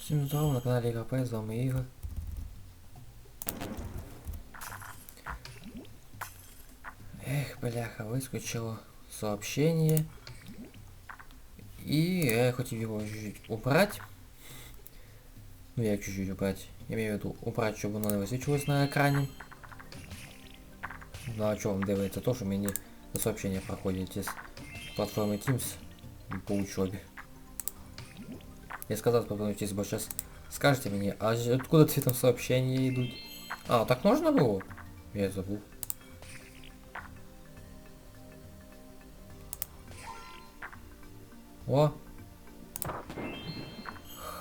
Всім здорово, на каналі КП, з вами Ігор. Эх, бляха, выскочило сообщение. И я хотел его чуть-чуть убрать. Ну, я чуть-чуть убрать. Я имею в виду убрать, чтобы оно не высвечивалось на экране. Ну, а что вам дивиться? То, что мені сообщения проходят из платформы Teams по учебе. Я сказал, попробуйте, бо сейчас скажете мне, а откуда там сообщения идут? А, так можно было? Я забыл. О!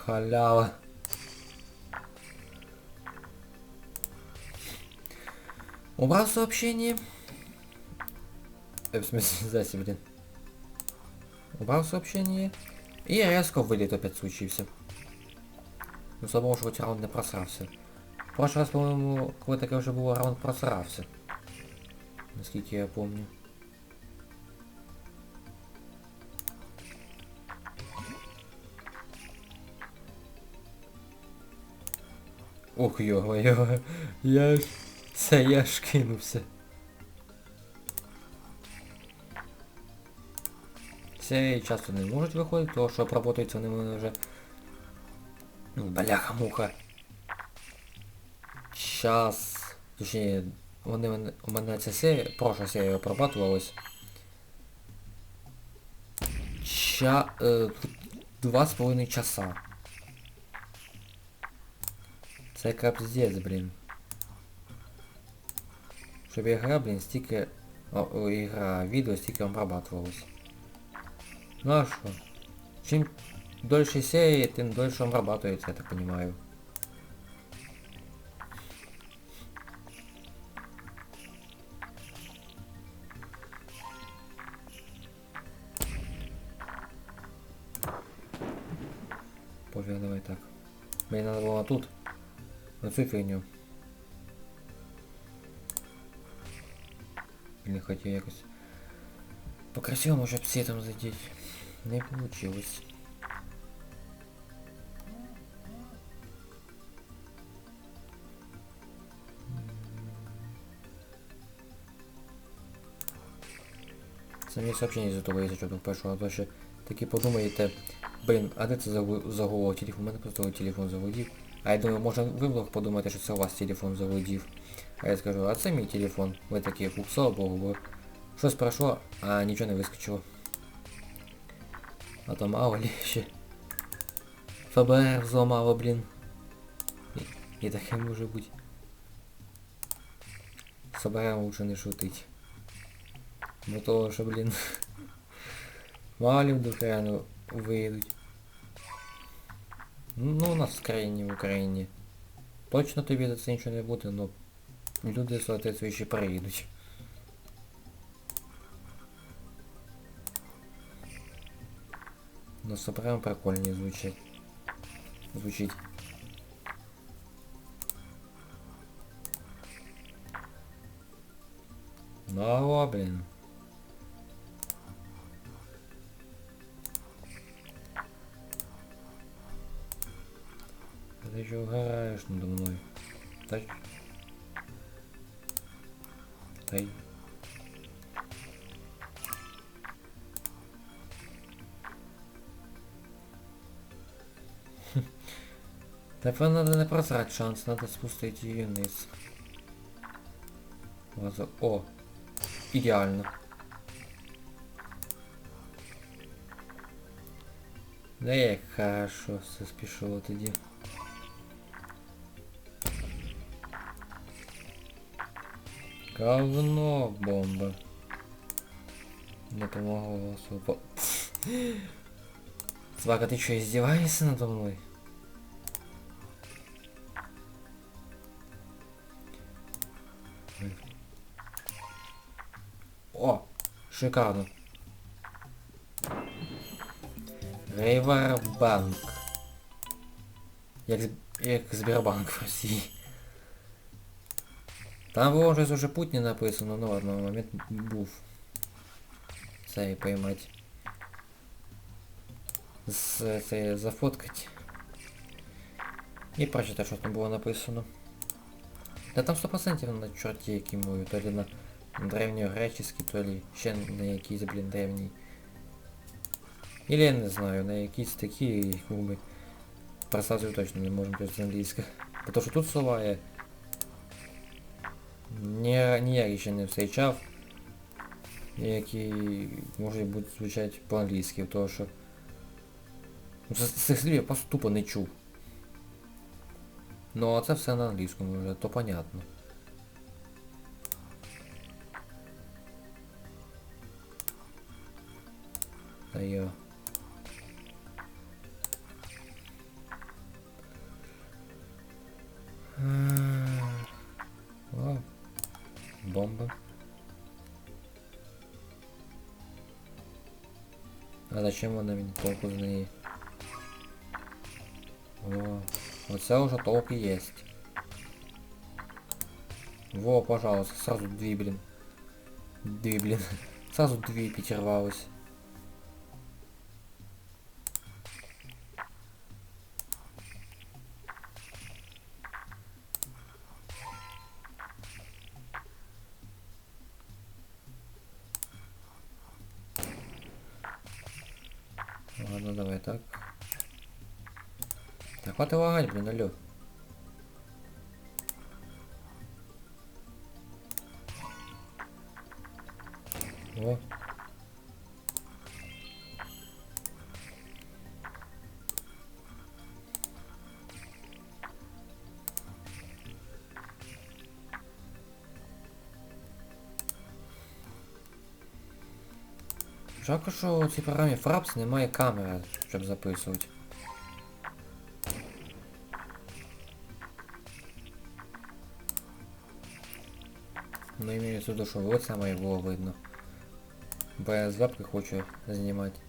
Халява. Убрал сообщение. Э, в смысле, здрасте, блин. Убрал сообщение. І резко виліт опять случився. Ну, слава Богу, що хоч раунд не просрався. В прошлый раз, по-моєму, коли таке вже було, раунд просрався. Наскільки я помню. Ох, йо-йо, я ж... Це я ж кинувся. Серії часто не можуть виходити, тому що обработуються вони в мене вже... Ну, бляха-муха. Час. Точніше, вони в мене- у мене ця серія, проша серія обрабатувалась. Ча... Е, два з половиною часа. Це капздець, блін. Щоб ігра, блін, стільки... О, о, ігра, відео стільки обрабатувалось. Ну а что? Чем дольше серии, тем дольше он обрабатывается, я так понимаю. Пофиг, давай так. Мне надо было тут. На цю фигню. Блин, хотел якось по-красивому, щоб цветом задеть. Не получилось. Самі сообщення з ютуба, якщо що першого, а то ще такі подумаєте, блін, а де це загу- загуло телефон? У мене просто телефон заводів. А я думаю, може ви вдвох подумаєте, що це у вас телефон заводів. А я скажу, а це мій телефон. Ви такі, слава Богу, бо щось пройшло, а нічого не вискочило. А то мало ли ще. ФБР зламало, блін. І, і таке може бути. З ФБР лучше не шутить. Бо того, що, блін. Мало ли вдруг реально виїдуть. Ну, у нас в країні, в Україні. Точно тобі за це нічого не буде, но люди соответствуючи приїдуть. Це прям прикольні звучить. Звучить. Ну, алло, блин. Ты что угораешь надо мной? Дай. Дай. Тепер надо не просрать шанс, надо спустить її вниз. Лазо- О! Ідеально. Да як хорошо все спішло тоді. Говно бомба. Не помогло особо. Свака, ты что, издеваешься надо мной? шикарно. Рейвербанк. Як, з- як Сбербанк в Росії. Там було щось уже путь не написано, ну ладно, момент був. Це і поймать. З, це зафоткать. І прочитати, що там було написано. Та там 100% на чорті якій мові, то ли на древньогреческий, то ли ще на якійсь, блін, древній. Или я не знаю, на якісь такі мови. Проставити точно не можемо то з англійська. Тому що тут слова я ні, ніяк ще не встречав, які можуть бути звучати по-англійськи, тому що ну, цих слів я просто тупо не чув. Ну а це все на англійському вже, то понятно. Та йо. О, бомба. А зачем вона мені толку з неї? О, оце уже толк есть. Во, пожалуйста, сразу две, блин. Две, блин. Сразу две підірвалось. Ладно, давай так. Так, хватит лагать, блин, алло. Жалко, що у цій програмі Fraps немає камери, щоб записувати. Ну имею в виду, що вот саме було видно. Бо я з вебки хочу знімати.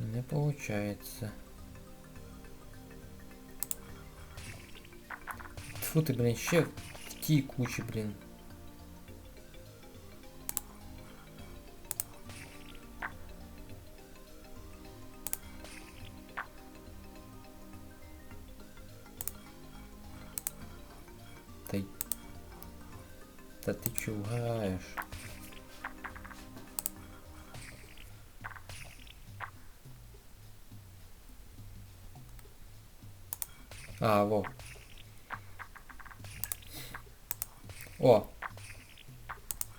Не получается. Тьфу ты, блин, ще в тій кучі, блин. Та ти чугаєш? А, во. О!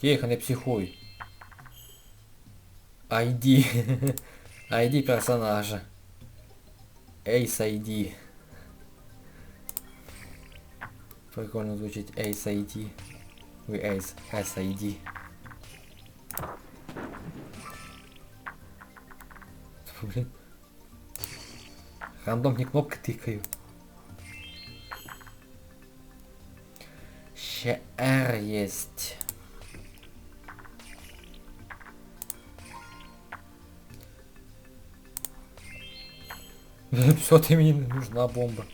Тихо, не психуй. ID. ID персонажа. Ace ID. Прикольно звучить Ace ID. Ой, Ace, SID. Фу, Блин. Рандомні кнопки тикаю. Ще R есть. Все, ты мне не нужна бомба.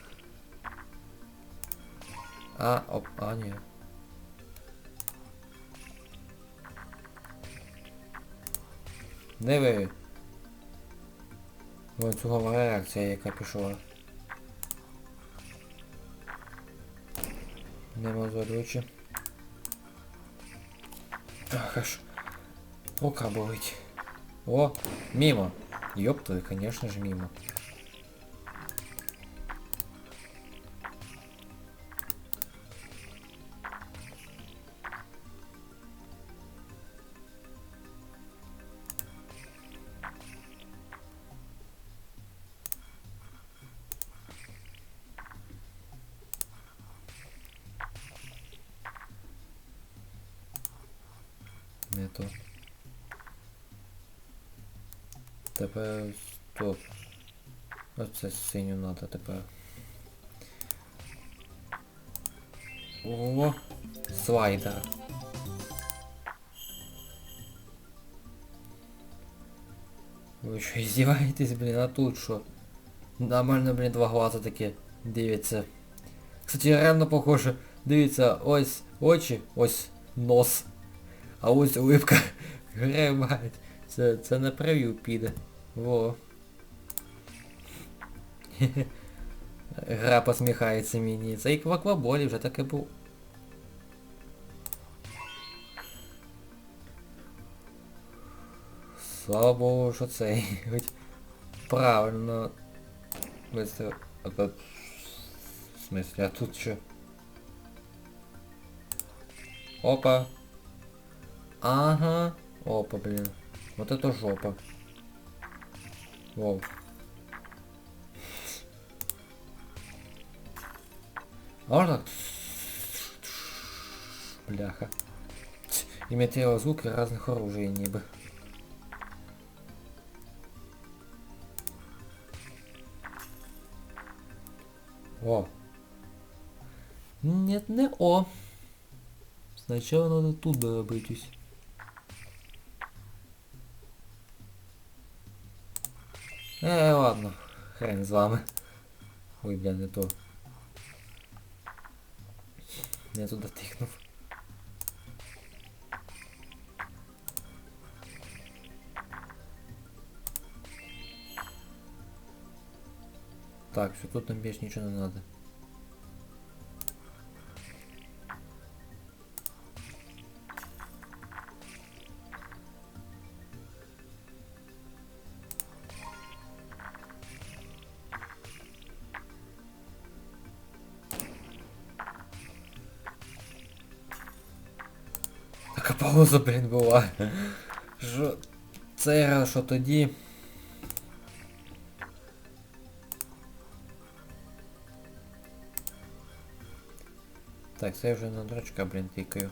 А, оп, а, ні. Не ви. Ланцюгова реакція, яка пішла. Нема мозолючі. Ах, аж. Рука болить. О, мимо. Ёпта, конечно же мимо. Оце синю надо тепер. О, слайдер. Ви що, издеваетесь, блин, а тут що? Нормально, блин, два глаза такі дивляться. Кстати, реально похоже. Дивіться, ось очі, ось нос. А ось улыбка. Гребать. Це, це на прев'ю піде. Во. Гра посміхається мені. Це як в акваболі вже таке був. Слава Богу, що цей. Хоч правильно. Виставив. А тут... В смысле, а тут що? Опа. Ага. Опа, блин. Вот это жопа. Воу. Можно? Бляха. Имитировал звуки разных оружий ніби. О. Нет, не О. Сначала надо тут доробитись. Е, ладно. Хрен з вами. Ой, бля, не то. Не туди тикнув. Так, все, тут нам більше нічого не надо. Пауза, блін, була. Що цей раз, що тоді. Так, це я вже на дрочка, блін, тикаю.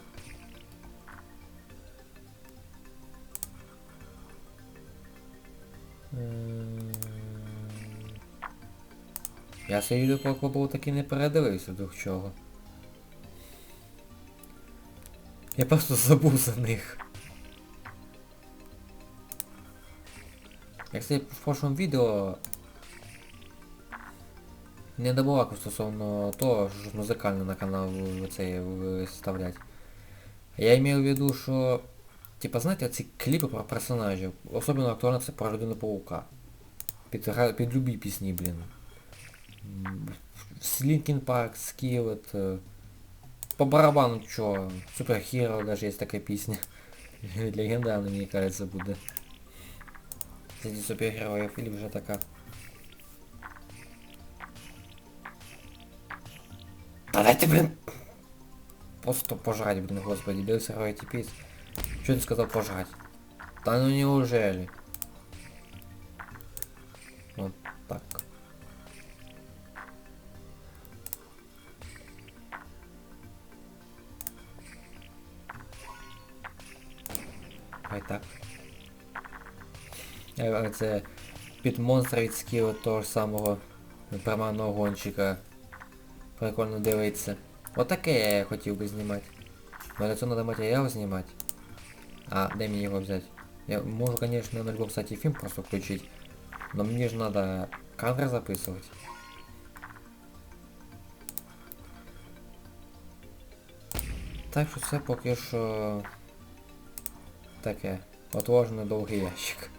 Я цей відео по акваболу таки не передивився до чого. Я просто забув за них. Як це в прошлому відео не добавок стосовно того, що ж музикально на канал ви- це виставлять. Я имею в виду, що... Типа, знаєте, ці кліпи про персонажів, особливо актуально це про людину паука. Під, гра- під любі пісні, блін. Слінкін Парк, Скілет. По барабану чё, Супер даже есть такая песня. Легендарная, мне кажется, буде. Среди супергероев или вже така. Да дайте, блин! Просто пожрать, блин, господи, бился роете пиц. Что ты сказал пожрать? Да ну неужели? Це під монстра від скілу того ж самого приманного гонщика. Прикольно дивиться. Отаке я хотів би знімати. Но для цього треба матеріал знімати. А, де мені його взяти? Я можу, конечно, на любом кстати, фильм просто включить. Но мне же надо кадры записывать. Так що це поки що таке. Отложено довгий ящик.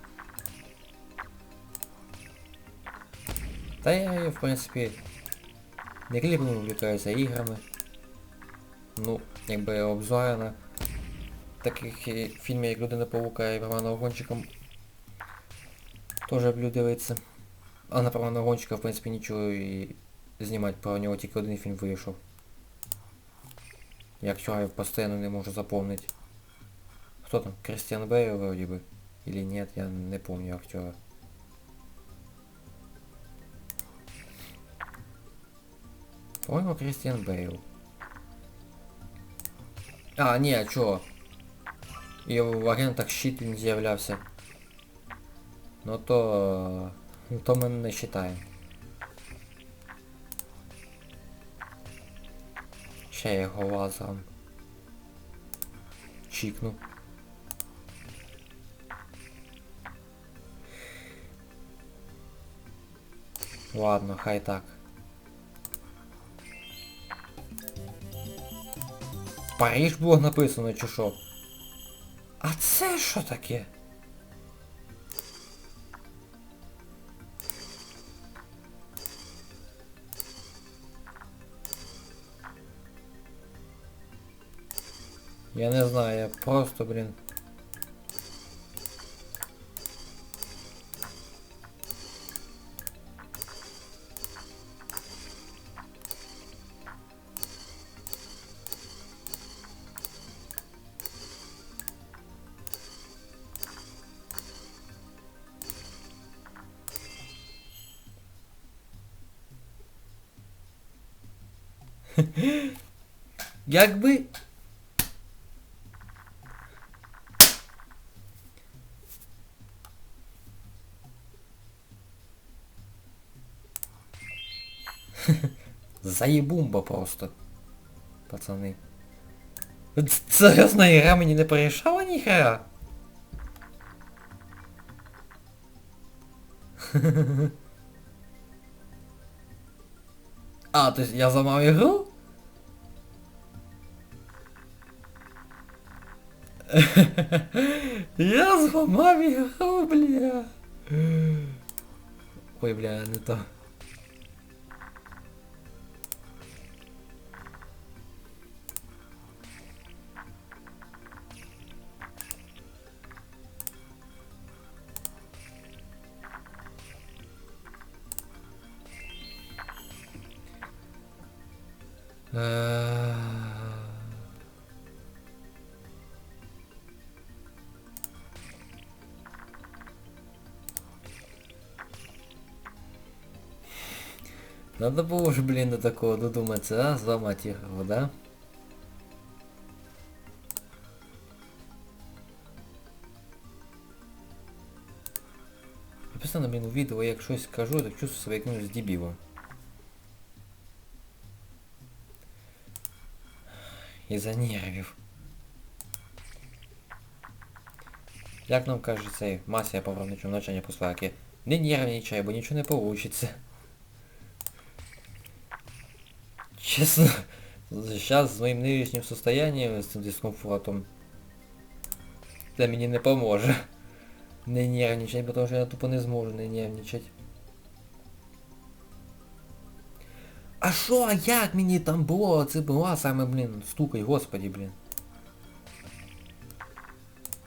Та я, в принципі, не кліпами увлікаюся іграми. Ну, якби обзори на таких е, фільмів, як Людина Павука і Романа Гонщиком Теж люблю дивитися. А на Романа Гонщика, в принципі, нічого і знімати про нього тільки один фільм вийшов. Я актера я постійно не можу запомнити. Хто там? Кристиан Бейл вроде бы. Или нет, я не помню актера. По-моему, Кристиан Бейл. А, ні, чого? І в агентах щит він з'являвся. Ну то... То ми не вважаємо. Ще я його лазером. Чікну. Ладно, хай так. Париж було написано чи що? А це що таке? Я не знаю, я просто, блін. Якби. Заєбумба просто. Пацани. Ц- Серйозна ігра мені не порішала ніхера? А, то есть я зламав ігру? Я зламав ігру, бля. Ой, бля, не то. Надо было же, блин, до такого додуматься, а? Зламать игру, да? Я постійно, блін, у відео, як щось кажу, так чувствую себе якимось дебілом. Із-за нервів. Як нам каже цей Мася по виробничому навчання посварки? не нервничай, бо нічого не получится. Честно, сейчас с моим нынешним состоянием, с этим дискомфортом, це мені не поможе. Не нервничать, потому що я тупо не зможу не нервничать. А що, як мені там було? Це була саме, блін, стукай, господи, блін.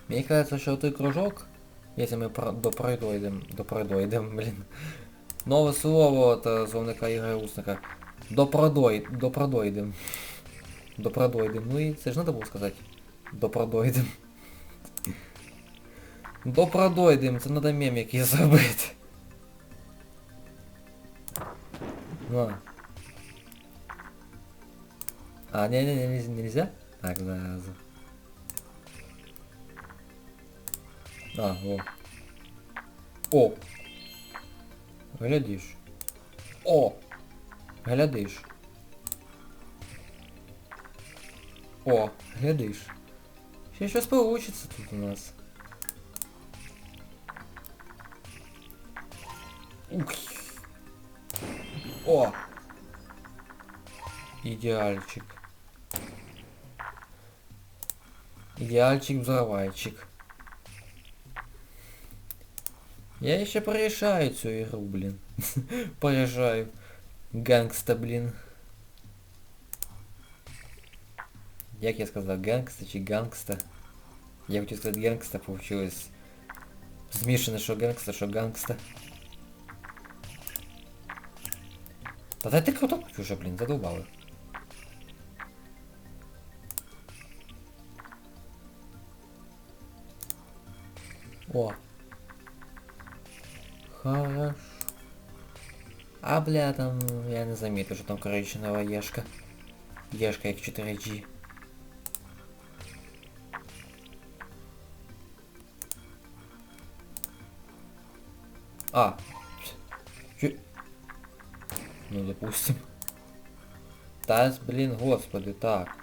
Мені кажется, що той кружок, якщо ми про- допройдем, допройдем, блін. Нове слово от е, словника Ігоря Усника. Допродой, допродойдем. Допродойдем. Ну і це ж треба було сказати. Допродойдем. Допродойдем, це треба мем якийсь зробити. Ну. А, не, не, не, нельзя? Так, зараз. А, о. О! Глядиш. О! Глядиш. О, глядиш. Ще щось получится тут у нас. Ух. О! Идеальчик. Идеальчик взрывайчик. Я еще порешаю цю игру, блин. порешаю. Гангста, блин. Як я сказав, гангста чи гангста? Я хотів сказати гангста, получилось. Змішане, що гангста, що гангста. Та дайте круто уже, блін, задовбали. О. Хорошо. А, бля, там я не замітив, що там коричнева єшка. Єшка як 4G. А. Чё? Ну, допустим. Та, блин, господи, так.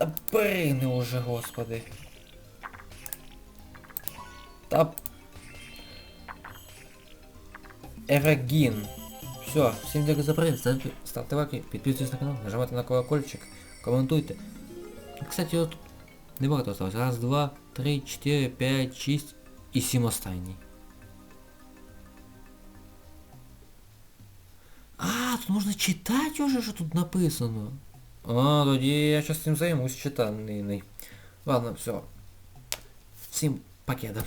Та брини уже, господи. Та... Эрагин. Все, всем дякую за проект. Ставьте, лайки, подписывайтесь на канал, нажимайте на колокольчик, комментуйте. Кстати, вот небагато осталось. Раз, два, три, четыре, п'ять, шесть и семь останній. А, тут можна читать уже, что тут написано. А, тоді я зараз цим займусь читаниною. Ладно, все. Всім пакета.